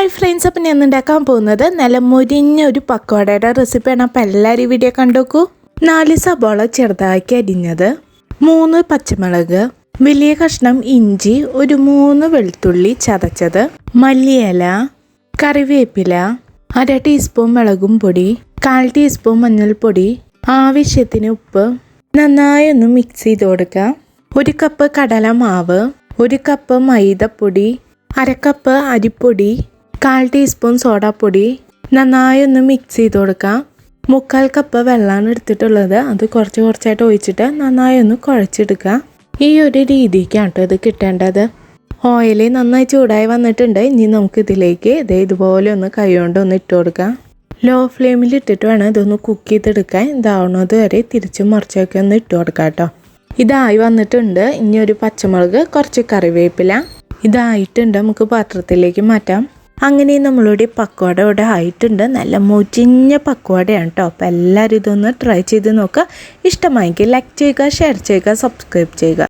Hi friends അപ്പം ഞാൻ ഉണ്ടാക്കാൻ പോകുന്നത് നല്ല മുരിഞ്ഞ ഒരു പക്കോടയുടെ റെസിപ്പിയാണ് അപ്പം എല്ലാവരും വീഡിയോ കണ്ടോക്കൂ. നാല് സബോള ചെറുതാക്കി അരിഞ്ഞത്. മൂന്ന് പച്ചമുളക്. വലിയ കഷ്ണം ഇഞ്ചി. ഒരു മൂന്ന് വെളുത്തുള്ളി ചതച്ചത്. മല്ലിയില. കറിവേപ്പില. അര ടീസ്പൂൺ മുളകും പൊടി. കാൽ ടീസ്പൂൺ മഞ്ഞൾപ്പൊടി. ആവശ്യത്തിന് ഉപ്പ്. നന്നായി ഒന്ന് മിക്സ് ചെയ്ത് കൊടുക്കുക. ഒരു കപ്പ് കടല മാവ്. ഒരു കപ്പ് മൈദപ്പൊടി. അരക്കപ്പ് കപ്പ് അരിപ്പൊടി. കാൽ ടീസ്പൂൺ സോഡാപ്പൊടി നന്നായി ഒന്ന് മിക്സ് ചെയ്ത് കൊടുക്കാം. മുക്കാൽ കപ്പ് വെള്ളമാണ് എടുത്തിട്ടുള്ളത്. അത് കുറച്ച് കുറച്ചായിട്ട് ഒഴിച്ചിട്ട് നന്നായി ഒന്ന് കുഴച്ചെടുക്കുക. ഈ ഒരു രീതിക്കാണ് കേട്ടോ ഇത് കിട്ടേണ്ടത്. ഓയിൽ നന്നായി ചൂടായി വന്നിട്ടുണ്ട്. ഇനി നമുക്ക് ഇതിലേക്ക് ഇത് ഇതുപോലെ ഒന്ന് കൈകൊണ്ട് ഒന്ന് ഇട്ട് കൊടുക്കാം. ലോ ഫ്ലെയിമിൽ ഇട്ടിട്ട് വേണം ഇതൊന്ന് കുക്ക് ചെയ്തെടുക്കാൻ. ഇതാവുന്നത് വരെ തിരിച്ചും മറിച്ചൊക്കെ ഒന്ന് ഇട്ട് കൊടുക്കാം കേട്ടോ ഇതായി വന്നിട്ടുണ്ട്. ഇനി ഒരു പച്ചമുളക് കുറച്ച് കറിവേപ്പില. ഇതായിട്ടുണ്ട്. നമുക്ക് പാത്രത്തിലേക്ക് മാറ്റാം. അങ്ങനെ നമ്മളുടെ പക്വാട ഇവിടെ ആയിട്ടുണ്ട്. നല്ല മുചിഞ്ഞ പക്കോടയാണ് കേട്ടോ. അപ്പോൾ എല്ലാവരും ഇതൊന്ന് ട്രൈ ചെയ്ത് നോക്കുക. ഇഷ്ടമായെങ്കിൽ ലൈക്ക് ചെയ്യുക ഷെയർ ചെയ്യുക സബ്സ്ക്രൈബ് ചെയ്യുക.